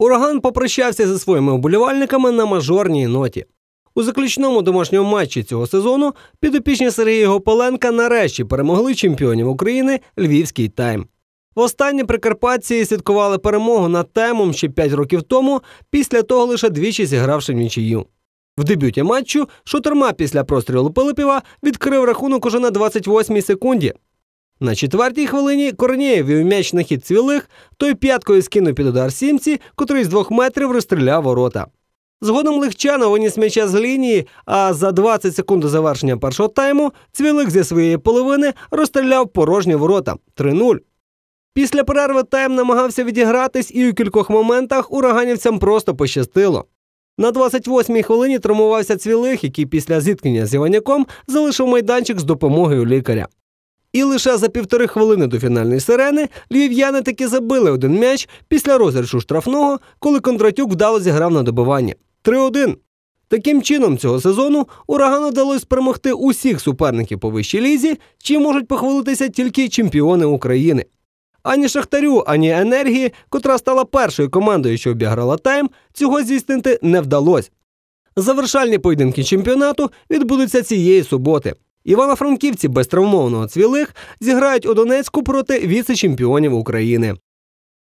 Ураган попрощався зі своїми вболівальниками на мажорній ноті. У заключному домашньому матчі цього сезону підопічні Сергія Гополенка нарешті перемогли чемпіонів України Львівський тайм. Востаннє прикарпатці святкували перемогу над таймом ще 5 років тому, після того лише двічі зігравши в нічию. В дебюті матчу шутерма після прострілу Пилипєва відкрив рахунок уже на 28-й секунді. На четвертій хвилині Корнієв вів м'яч на хід цвілих, той п'яткою скинув під удар сімці, котрий з двох метрів розстріляв ворота. Згодом Легчанов виніс м'яча з лінії, а за 20 секунд до завершення першого тайму цвілик зі своєї половини розстріляв порожні ворота 3-0. Після перерви тайм намагався відігратись, і у кількох моментах ураганівцям просто пощастило. На 28-й хвилині травмувався цвілих, який після зіткнення з Іваняком залишив майданчик з допомогою лікаря. І лише за півтори хвилини до фінальної сирени львів'яни таки забили один м'яч після розіграшу штрафного, коли Кондратюк вдало зіграв на добивання. 3-1. Таким чином, цього сезону урагану вдалося перемогти усіх суперників по вищій лізі, чим можуть похвалитися тільки чемпіони України. Ані Шахтарю, ані енергії, котра стала першою командою, що обіграла тайм, цього здійснити не вдалося. Завершальні поєдинки чемпіонату відбудуться цієї суботи. Івано-Франківці без травмовного цвілих зіграють у Донецьку проти віце-чемпіонів України.